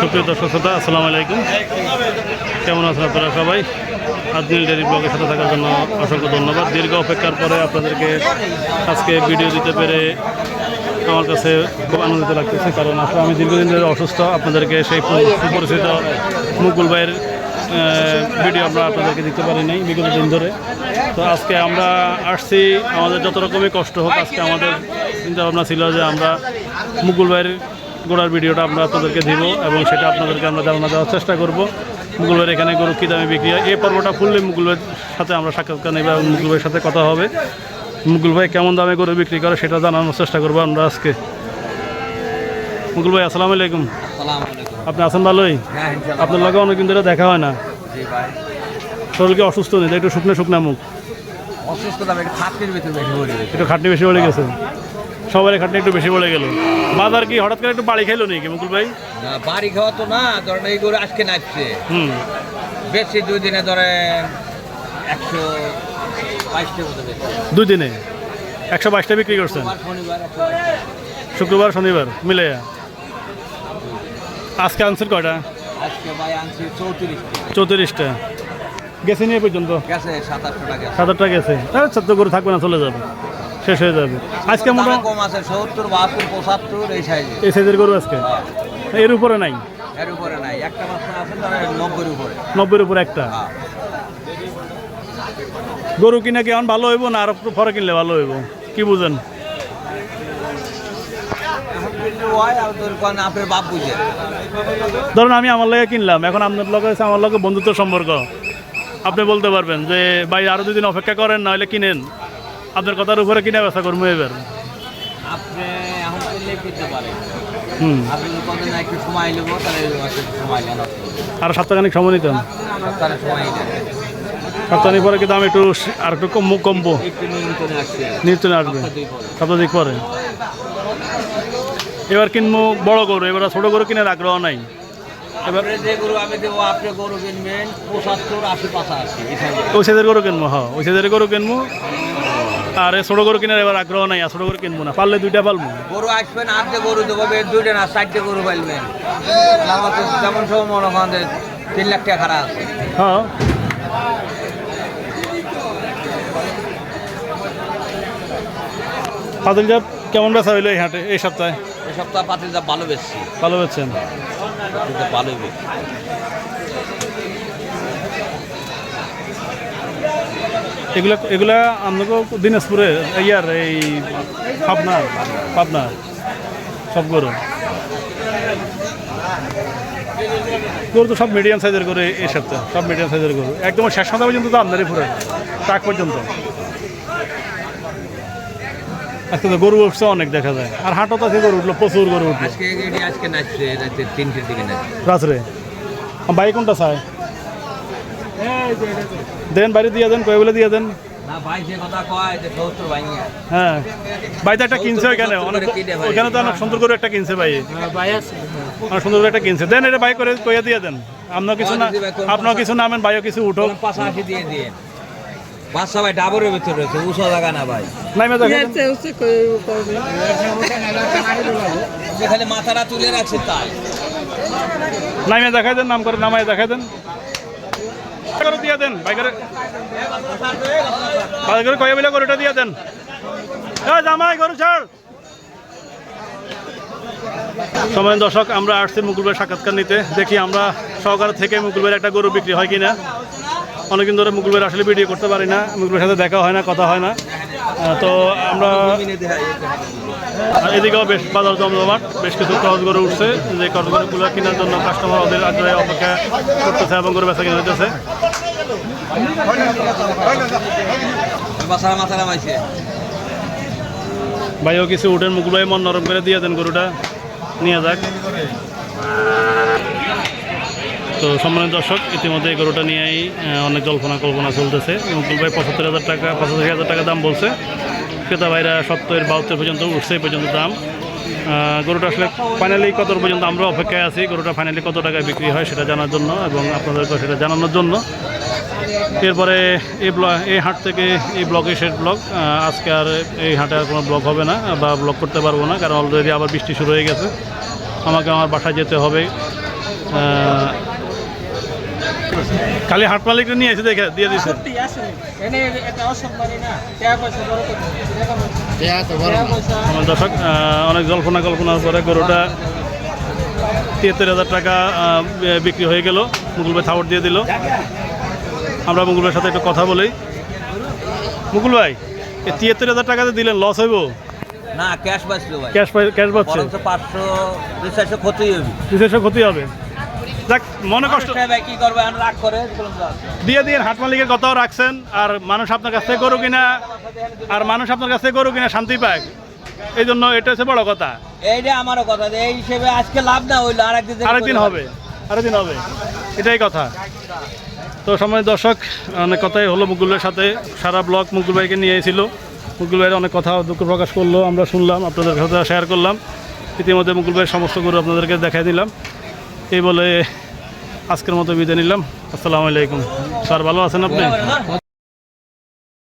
সুপ্রিয় দর্শক শ্রোতা, আসসালামু আলাইকুম। কেমন আছেন আপনারা সবাই? আজমিল ডেরি ব্লগের সাথে থাকার জন্য অসংখ্য ধন্যবাদ। দীর্ঘ অপেক্ষার পরে আপনাদেরকে আজকে ভিডিও দিতে পেরে আমার কাছে খুব আনন্দিত লাগতেছে, কারণ আসলে আমি দীর্ঘদিন ধরে অসুস্থ। আপনাদেরকে সেই সুপরিচিত মুকুল ভাইয়ের ভিডিও আমরা আপনাদেরকে দিতে পারি নাই বিগত দিন ধরে। তো আজকে আমরা আসছি, আমাদের যত রকমই কষ্ট হোক, আজকে আমাদের চিন্তা ভাবনা ছিল যে আমরা মুকুল ভাইয়ের গোড়ার ভিডিওটা আমরা আপনাদেরকে দিব এবং সেটা আপনাদেরকে আমরা জানানো দেওয়ার চেষ্টা করব। মুকুল ভাইয়ের এখানে গরু কী দামে বিক্রি হয়? এই পর্বটা ফুললে মুকুল ভাইয়ের সাথে আমরা সাক্ষাৎকার নেব এবং মুকুল ভাইয়ের সাথে কথা হবে। মুকুল ভাই কেমন দামে গরু বিক্রি করে সেটা জানানোর চেষ্টা করব আমরা আজকে। মুকুল ভাই আসসালামু আলাইকুম। আপনি আছেন ভালোই? হ্যাঁ আপনার লগে অনেকদিন ধরে দেখা হয় না। শরীরকে অসুস্থ নেই একটু শুকনো শুকনা মুখ। অসুস্থতা একটু ভিতরে বেশি হয়ে গেছে। সবারই খাটনি একটু বেশি পড়ে গেল। বাজার কি হঠাৎ করে একটু বাড়ি খাইলো নাকি মুকুল ভাই? না বাড়ি খাওয়া তো না ধরেন এই করে আজকে নাচছে। হুম। বেশি দুই দিনে ধরেন একশো মতো দুই দিনে? একশো বাইশটা বিক্রি করছেন। শুক্রবার শনিবার মিলে আজকে আনছেন কয়টা? চৌত্রিশটি। গেছে নিয়ে পর্যন্ত? গেছে সাত আটটা গেছে। আচ্ছা তো করে থাকবে না চলে যাবে। শেষ হয়ে যাবে। আজকে মোটা কম আছে সত্তর বাহাত্তর পঁচাত্তর এই সাইজে এই সাইজের গরু আজকে? এর উপরে নাই? এর উপরে নাই। একটা মাছ আছে নব্বইয়ের উপরে। নব্বইয়ের উপরে একটা? হ্যাঁ। গরু কিনা কি এখন ভালো হইব না আর একটু পরে কিনলে ভালো হইব? কি বুঝেন? হয় ধরুন আমি আমার লাগে কিনলাম এখন আপনার লগে আছে আমার লগে বন্ধুত্ব সম্পর্ক। আপনি বলতে পারবেন যে ভাই আরও দুদিন অপেক্ষা করেন না হলে কিনেন। আপনার কথার উপরে কিনে ব্যবসা করব এবার? আপনি এখন কিনলে কিনতে পারেন হুম। আপনি যদি একটু সময় নেব তাহলে সময় নেন। আর সপ্তাহখানিক সময় নিতাম সময় সপ্তাহখানিক পরে কিন্তু আমি একটু আর একটু কম কমবো? নির্চনে আসবে। সপ্তাহ পরে। সপ্তাহিক পরে। এবার কিনবো বড় গরু এবার ছোট গরু কিনে আগ্রহ নাই। এবার যে গরু আমি দেবো আপনি গরু কিনবেন পঁচাত্তর আশি পাঁচাশি এখানে। ওই সাইজের গরু কিনবো হ্যাঁ ওই সাইজের গরু কিনবো। আর ছোট গরু কেনার এবার আগ্রহ নাই ছোট গরু কিনবো না। পারলে দুইটা পালবো। গরু আসবেন আটটে গরু দেবো দুইটা না চারটে গরু তো যেমন সব মনে করেন তিন লাখ টাকা খারাপ আছে। হ্যাঁ। পাতিল জাপ কেমন বেচা হইল এই হাটে এই সপ্তাহে? এই সপ্তাহ পাতিল যা ভালো বেশি ভালো বেচছেন? ভালোই বেশি এগুলা এগুলা আপনাকে দিনাজপুরে ইয়ার এই পাবনার পাবনার সব গরু। গরু তো সব মিডিয়াম সাইজের গরু এই সপ্তাহে সব মিডিয়াম সাইজের গরু। একদম শেষ সন্ধ্যা পর্যন্ত তো আমদানি পুরো ট্রাক পর্যন্ত। আজকে তো গরু উঠছে অনেক দেখা যায়। আর হাটও তো গরু উঠল প্রচুর গরু উঠল। আজকে নাচছে রাত্রে বাইক কোনটা চায়? দেন বাইরে দিয়ে দেন কয়ে বলে দিয়ে দেন। না ভাই যে কথা কয় যে সত্তর ভাঙিয়া। হ্যাঁ। একটা কিনছে ওইখানে ওইখানে তো অনেক সুন্দর করে একটা কিনছে ভাই। অনেক সুন্দর করে একটা কিনছে। দেন এটা বাই করে কইয়া দিয়ে দেন। আপনার কিছু না আপনার কিছু নামেন কিছু উঠো পাশাপাশি দিয়ে দিয়ে। বাচ্চা ভাই ডাবরের ভিতরে রয়েছে উষা জায়গা না ভাই। নাইমে দেখেন। মাথাটা তুলে রাখছে তাই। নাইমে দেখাই দেন নাম করে নামায় দেখাই দেন। দেন জামাই গরু ছাড়। সময় দর্শক, আমরা আসছি মুকুলবের সাক্ষাৎকার নিতে। দেখি আমরা সহকার থেকে মুকুলবের একটা গরু বিক্রি হয় কিনা। অনেকদিন ধরে মুকুলবের আসলে ভিডিও করতে পারি না মুকুলের সাথে দেখা হয় না, কথা হয় না। তো আমরা এদিকেও বেশ বাজার জমজমাট, বেশ কিছু খরচ গরু উঠছে। যে খরচগুলো কেনার জন্য কাস্টমার ওদের আগ্রহে অপেক্ষা করতেছে এবং গরু বেচা কিনা হইতেছে। ভাইও কিছু উঠেন মুকুল ভাই, মন নরম করে দিয়ে দেন গরুটা। নিয়ে যাক। তো সম্মানিত দর্শক, ইতিমধ্যে এই গরুটা নিয়েই অনেক জল্পনা কল্পনা চলতেছে। মুকুল ভাই পঁচাত্তর হাজার টাকা, পঁচাশি হাজার টাকা দাম বলছে। ক্রেতা ভাইরা সত্তর, বাহাত্তর পর্যন্ত উঠছে পর্যন্ত দাম। গরুটা আসলে ফাইনালি কত পর্যন্ত আমরা অপেক্ষায় আছি? গরুটা ফাইনালি কত টাকায় বিক্রি হয় সেটা জানার জন্য এবং আপনাদেরকে সেটা জানানোর জন্য। এরপরে এই ব্লগ এই হাট থেকে এই ব্লগে শেষ ব্লগ। আজকে আর এই হাটে আর কোনো ব্লগ হবে না বা ব্লগ করতে পারব না কারণ অলরেডি আবার বৃষ্টি শুরু হয়ে গেছে। আমাকে আমার বাসায় যেতে হবে। খালি হাট মালিকটা নিয়ে এসে দেখে দিয়ে পয়সা আমার দর্শক অনেক জল্পনা কল্পনার পরে গরুটা তিয়াত্তর হাজার টাকা বিক্রি হয়ে গেল। মুকুল ভাই থাওয়ার দিয়ে দিল। আমরা মুকুল সাথে একটু কথা বলি। মুকুল ভাই এই তিয়াত্তর হাজার টাকাতে দিলেন লস হইব? না ক্যাশ বাঁচলো ভাই। ক্যাশ পাঁচশো দুই চারশো ক্ষতি হবে ক্ষতি হবে। যাক মনে কষ্ট কি করবে? রাগ করে দিয়ে দিয়ে হাট মালিকের কথাও রাখছেন আর মানুষ আপনার কাছ থেকে কিনা আর মানুষ আপনার কাছ থেকে কিনা শান্তি পায়। এই জন্য এটা হচ্ছে বড় কথা। এইটা আমারও কথা এই হিসেবে আজকে লাভ না হইল আরেকদিন হবে আরেকদিন হবে। এটাই কথা। তো সময় দর্শক, অনেক কথাই হলো মুকুলের সাথে। সারা ব্লক মুকুল ভাইকে নিয়ে এসেছিল। মুকুল ভাইয়ের অনেক কথা দুঃখ প্রকাশ করল, আমরা শুনলাম, আপনাদের সাথে শেয়ার করলাম। ইতিমধ্যে মুকুল ভাইয়ের সমস্ত গুরু আপনাদেরকে দেখাই দিলাম। এই বলে আজকের মতো বিদায় নিলাম। আসসালামু আলাইকুম। স্যার, ভালো আছেন আপনি?